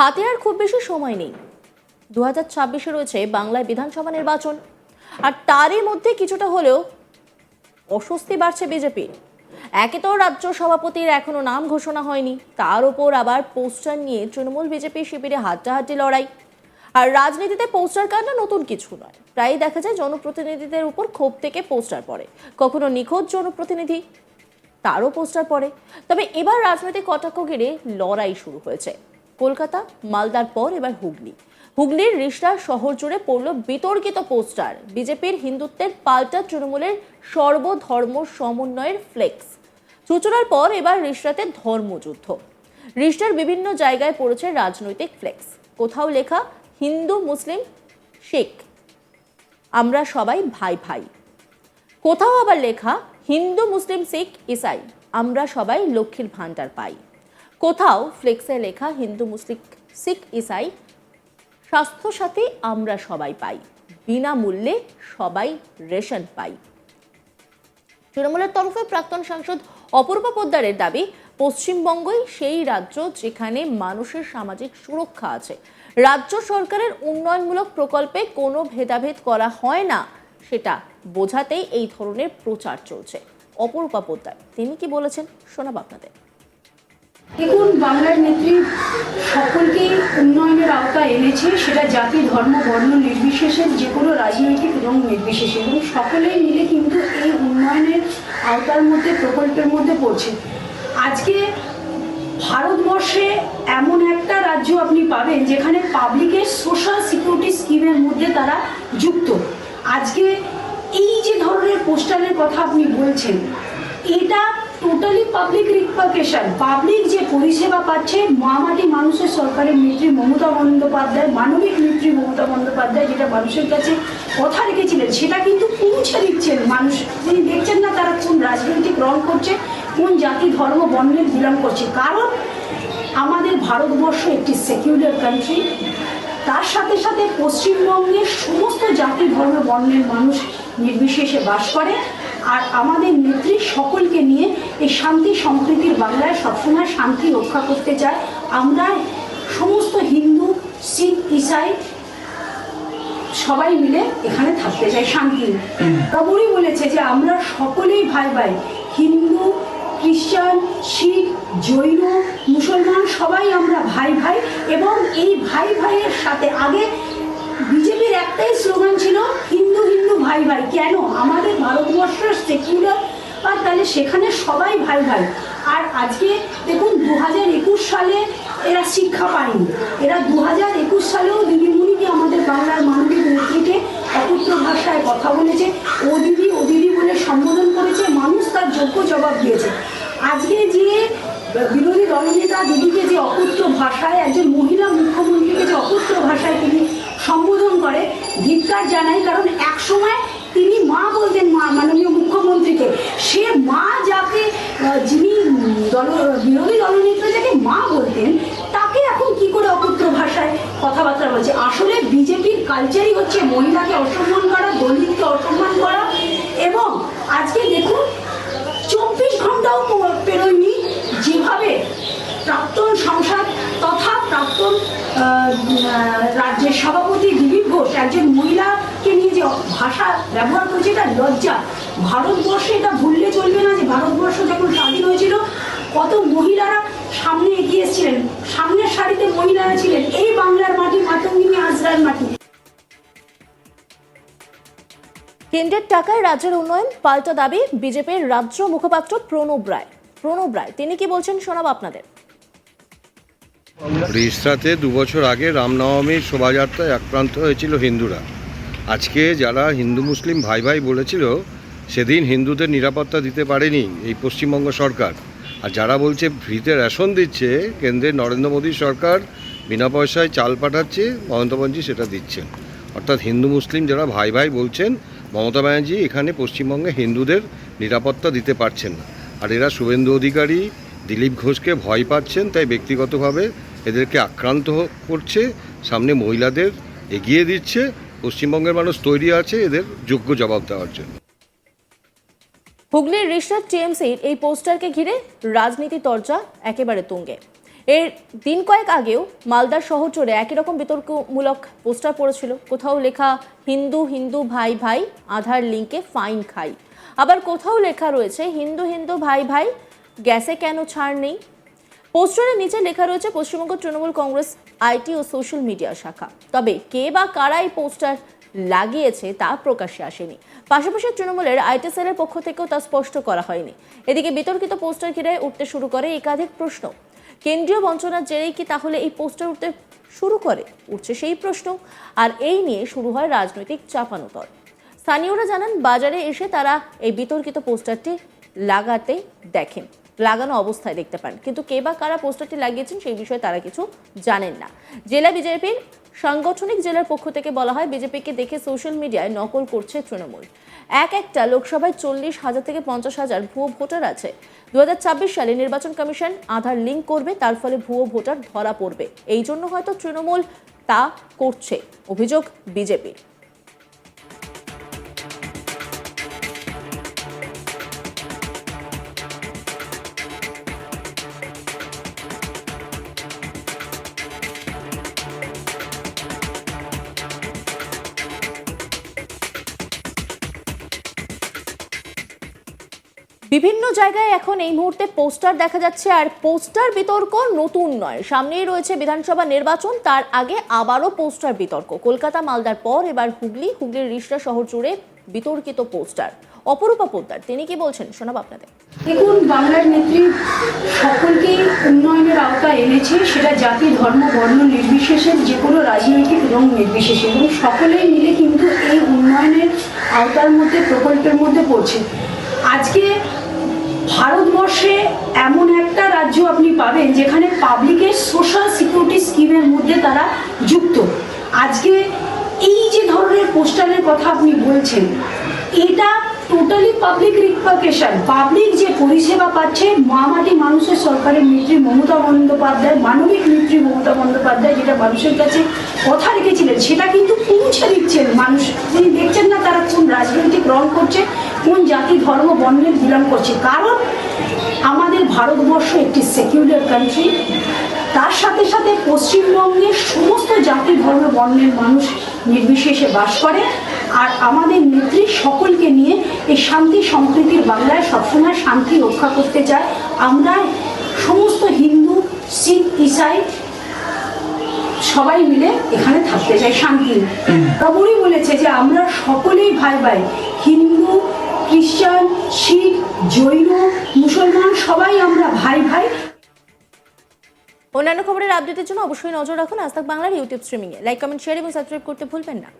হাতে আর খুব বেশি সময় নেই। দু হাজার ছাব্বিশে রয়েছে বাংলায় বিধানসভা নির্বাচন। আর তারই মধ্যে কিছুটা হলেও অস্বস্তি বাড়ছে বিজেপির। একে তো রাজ্য সভাপতির এখনও নাম ঘোষণা হয়নি। তার ওপর আবার পোস্টার নিয়ে তৃণমূল বিজেপি শিবিরে হাড্ডাহাড্ডি লড়াই। আর রাজনীতিতে পোস্টার কাণ্ড নতুন কিছু নয়। প্রায়ই দেখা যায় জনপ্রতিনিধিদের উপর ক্ষোভ থেকে পোস্টার পড়ে। কখনো নিখোঁজ জনপ্রতিনিধি, তারও পোস্টার পড়ে। তবে এবার রাজনৈতিক কটাক্ষ ঘিরে লড়াই শুরু হয়েছে। কলকাতা, মালদার পর এবার হুগলি। হুগলির রিষ্টার শহর জুড়ে পড়ল বিতর্কিত পোস্টার। বিজেপির হিন্দুত্বের পাল্টা তৃণমূলের সর্বধর্ম সমন্বয়ের ফ্লেক্স সূচনার পর এবার রিষ্টাতে ধর্মযুদ্ধ। রিষ্টার বিভিন্ন জায়গায় পড়েছে রাজনৈতিক ফ্লেক্স কোথাও লেখা, হিন্দু, মুসলিম, শিখ। আমরা সবাই ভাই ভাই। কোথাও আবার লেখা, হিন্দু, মুসলিম, শিখ, ইসাই। আমরা সবাই লক্ষ্মীর ভাণ্ডার পাই। কোথাও ফ্লেক্সে লেখা হিন্দু, মুসলিম, শিখ, ইসাই, স্বাস্থ্যসাথী আমরা সবাই পাই, বিনামূল্যে সবাই রেশন পাই। তৃণমূলের তরফে প্রাক্তন সাংসদ অপূর্ব পোদ্দারের দাবি, পশ্চিমবঙ্গই সেই রাজ্য যেখানে মানুষের সামাজিক সুরক্ষা আছে। রাজ্য সরকারের উন্নয়নমূলক প্রকল্পে কোনো ভেদাভেদ করা হয় না, সেটা বোঝাতেই এই ধরনের প্রচার চলছে। অপরূপা পোদ্দার, তিনি কি বলেছেন শোনাব আপনাদের। দেখুন, বাংলার নেত্রী সকলকেই উন্নয়নের আওতায় এনেছে। সেটা জাতি, ধর্ম, বর্ণ নির্বিশেষে যে কোনো রাজনৈতিক রং নির্বিশেষে। এবং সকলেই মিলে কিন্তু এই উন্নয়নের আওতার মধ্যে, প্রকল্পের মধ্যে পড়ছে। আজকে ভারতবর্ষে এমন একটা রাজ্য আপনি পাবেন, যেখানে পাবলিকের সোশ্যাল সিকিউরিটি স্কিমের মধ্যে তারা যুক্ত। আজকে এই যে ধরনের পোস্টারের কথা আপনি বলছেন, এটা টোটালি পাবলিক রিপার্কেশন পাবলিক যে পরিষেবা পাচ্ছে মামাটি মানুষের সরকারের নেত্রী মমতা বন্দ্যোপাধ্যায়, মানবিক নেত্রী মমতা বন্দ্যোপাধ্যায় যেটা মানুষের কাছে কথা রেখেছিলেন, সেটা কিন্তু পৌঁছে দিচ্ছেন মানুষ। তিনি দেখছেন না তারা কোন রাজনৈতিক রং করছে, কোন জাতি ধর্ম বর্ণের বিলং করছে। কারণ আমাদের ভারতবর্ষ একটি সেকুলার কান্ট্রি তার সাথে সাথে পশ্চিমবঙ্গের সমস্ত জাতি ধর্ম বর্ণের মানুষ নির্বিশেষে বাস করে। আর আমাদের নেত্রী সকলকে নিয়ে এই শান্তি সম্প্রীতির বাংলায় সবসময় শান্তি রক্ষা করতে চায়। আমরা সমস্ত হিন্দু, শিখ, ইসাই সবাই মিলে এখানে থাকতে চাই শান্তি। খবরই বলেছে যে আমরা সকলেই ভাই ভাই, হিন্দু, খ্রিস্টান, শিখ, জৈন, মুসলমান সবাই আমরা ভাই ভাই এবং এই ভাই ভাইয়ের সাথে আগে বিজেপির একটাই স্লোগান ছিল ভাই ভাই, কেন? আমাদের ভারতবর্ষের সেকুলার আর তাহলে সেখানে সবাই ভাই ভাই। আর আজকে দেখুন দু হাজার একুশ সালে এরা শিক্ষা পায়নি। এরা দু হাজার একুশ সালেও দিদিমণিকে আমাদের বাংলার মানবিক নেত্রীকে অপুত্র ভাষায় কথা বলেছে। ও দিদি ও দিদি বলে সম্বোধন করেছে, মানুষ তার যোগ্য জবাব দিয়েছে। আজকে যে বিরোধী দলনেতা দিদিকে যে অপুত্র ভাষায় একজন মহিলা মুখ্যমন্ত্রীকে যে অপুত্র ভাষায় তিনি সম্বোধন করে ধিক্কার জানাই কারণ এক সময় তিনি মা বলতেন মা মাননীয় মুখ্যমন্ত্রীকে সে মা যাকে আহ, যিনি দল, বিরোধী দলনেতা যাকে মা বলতেন, তাকে এখন কি করে অপুত্র ভাষায় কথাবার্তা বলছে? আসলে বিজেপির কালচারই হচ্ছে মহিলাকে অসম্মান করা, দলিতকে অসম্মান করা, এবং আজকে দেখুন, চব্বিশ ঘন্টাও পেরোয়নি যেভাবে প্রাক্তন সংসদ তথা প্রাক্তন রাজ্যের সভাপতি দিলীপ ঘোষ একজন মহিলাকে নিয়ে যে ভাষা ব্যবহার করেছে, এটা লজ্জা। ভারতবর্ষে এটা ভুললে চলবে না যে ভারতবর্ষ যখন স্বাধীন হয়েছিল কত মহিলারা সামনে এগিয়ে এসেছিলেন। সামনের সারিতে মহিলারা ছিলেন। এই বাংলার মাটি মাতঙ্গিনী আজরার মাটি। কেন্দ্রের টাকায় রাজ্যের উন্নয়ন পাল্টা দাবি বিজেপির রাজ্য মুখপাত্র প্রণব রায়। প্রণব রায় তিনি কি বলছেন শোনাব আপনাদের। রিস্তাতে দু বছর আগে রামনবমীর শোভাযাত্রায় আক্রান্ত হয়েছিল হিন্দুরা। আজকে যারা হিন্দু মুসলিম ভাই ভাই বলেছিল সেদিন হিন্দুদের নিরাপত্তা দিতে পারেনি এই পশ্চিমবঙ্গ সরকার। আর যারা বলছে ফ্রিতে রেশন দিচ্ছে কেন্দ্রের নরেন্দ্র মোদী সরকার বিনা পয়সায় চাল পাঠাচ্ছে, মমতা ব্যানার্জি সেটা দিচ্ছেন। অর্থাৎ হিন্দু মুসলিম যারা ভাই ভাই বলছেন, মমতা ব্যানার্জি এখানে পশ্চিমবঙ্গে হিন্দুদের নিরাপত্তা দিতে পারছেন না। আর এরা শুভেন্দু অধিকারী, দিলীপ ঘোষকে ভয় পাচ্ছেন, তাই ব্যক্তিগতভাবে এদেরকে আক্রান্ত করছে, সামনে মহিলাদের এগিয়ে দিচ্ছে, পশ্চিমবঙ্গের মানুষ তৈরি আছে এদের যোগ্য জবাব দেওয়ার জন্য। হুগলির রিষ্টার টিএমসির এই পোস্টারকে ঘিরে রাজনীতি চর্চা একেবারে তুঙ্গে। এর দিন কয়েক আগেও মালদার শহর জুড়ে একই রকম বিতর্কমূলক পোস্টার পড়েছিল। কোথাও লেখা, হিন্দু হিন্দু ভাই ভাই, আধার লিঙ্কে ফাইন খাই। আবার কোথাও লেখা রয়েছে, হিন্দু হিন্দু ভাই ভাই, গ্যাসে কেন ছাড় নেই? পোস্টারের নিচে লেখা রয়েছে, পশ্চিমবঙ্গ তৃণমূল কংগ্রেস, আইটি ও সোশ্যাল মিডিয়া শাখা। তবে কে বা কারা এই পোস্টার লাগিয়েছে, তা প্রকাশ্যে আসেনি। পাশাপাশি তৃণমূলের আইটি সেলের পক্ষ থেকেও তা স্পষ্ট করা হয়নি। এদিকে বিতর্কিত পোস্টার ঘিরে উঠতে শুরু করে একাধিক প্রশ্ন। কেন্দ্রীয় বঞ্চনার জেরেই কি তাহলে এই পোস্টার উঠতে শুরু করে? উঠছে সেই প্রশ্ন। আর এই নিয়ে শুরু হয় রাজনৈতিক চাপানোতর। স্থানীয়রা জানান, বাজারে এসে তারা এই বিতর্কিত পোস্টারটি লাগাতে দেখেন। লাগানো অবস্থায় দেখতে পান। কিন্তু কে বা কারা পোস্টারটি লাগিয়েছেন সেই বিষয়ে তারা কিছু জানেন না। জেলা বিজেপির সাংগঠনিক জেলার পক্ষ থেকে বলা হয়, বিজেপিকে দেখে সোশ্যাল মিডিয়ায় নকল করছে তৃণমূল। এক একটা লোকসভায় চল্লিশ হাজার থেকে পঞ্চাশ হাজার ভুয়ো ভোটার আছে। দু হাজার ছাব্বিশ সালে নির্বাচন কমিশন আধার লিঙ্ক করবে, তার ফলে ভুয়ো ভোটার ধরা পড়বে। এই জন্য হয়তো তৃণমূল তা করছে, অভিযোগ বিজেপির। বিভিন্ন জায়গায় এখন এই মুহূর্তে পোস্টার দেখা যাচ্ছে, আর পোস্টার বিতর্ক নতুন নয়। সামনেই রয়েছে বিধানসভা নির্বাচন, তার আগে আবারও পোস্টার বিতর্ক। কলকাতা মালদার পর এবার হুগলি, হুগলির রিষড়া শহর জুড়ে বিতর্কিত পোস্টার। অপরূপা পোদ্দার, তিনি কি বলছেন? শোনাব আপনাদের। দেখুন, বাংলার নেত্রী সকলকেই উন্নয়নের আওতায় এনেছে, সেটা জাতি, ধর্ম, বর্ণ নির্বিশেষে যে কোনো রাজনৈতিক রং নির্বিশেষে। এবং সকলেই মিলে কিন্তু এই উন্নয়নের আওতার মধ্যে, প্রকল্পের মধ্যে পড়ছে। আজকে ভারতবর্ষে এমন একটা রাজ্য আপনি পাবেন যেখানে পাবলিকের সোশ্যাল সিকিউরিটি স্কিমের মধ্যে তারা যুক্ত। আজকে এই যে ধরনের পোস্টারের কথা আপনি বলছেন, এটা টোটালি পাবলিক রিপার্কেশন পাবলিক যে পরিষেবা পাচ্ছে মামাটি মানুষের সরকারের নেত্রী মমতা বন্দ্যোপাধ্যায়, মানবিক নেত্রী মমতা বন্দ্যোপাধ্যায় যেটা মানুষের কাছে কথা রেখেছিলেন, সেটা কিন্তু পৌঁছে দিচ্ছেন মানুষ। তিনি দেখছেন রাজনৈতিক রং করছে, কোন জাতি, ধর্ম, বর্ণের বিলং করছে। কারণ আমাদের ভারতবর্ষ একটি সেকুলার কান্ট্রি তার সাথে সাথে পশ্চিমবঙ্গের সমস্ত জাতি, ধর্ম, বর্ণের মানুষ নির্বিশেষে বাস করে, আর আমাদের নেত্রী সকলকে নিয়ে এই শান্তি সম্প্রীতির বাংলায় সবসময় শান্তি রক্ষা করতে চায়। আমরা সমস্ত হিন্দু, শিখ, ইসাই সবাই মিলে এখানে থাকতে চাই শান্তি। প্রভুরই বলেছে যে আমরা সকলেই ভাই ভাই, হিন্দু, খ্রিস্টান, শিখ, জৈন, মুসলমান, সবাই আমরা ভাই ভাই। অন্যান্য খবরের আপডেটের জন্য অবশ্যই নজর রাখুন আজ বাংলার ইউটিউব স্ট্রিমিংয়ে। লাইক, কমেন্ট, শেয়ার এবং সাবস্ক্রাইব করতে ভুলবেন না।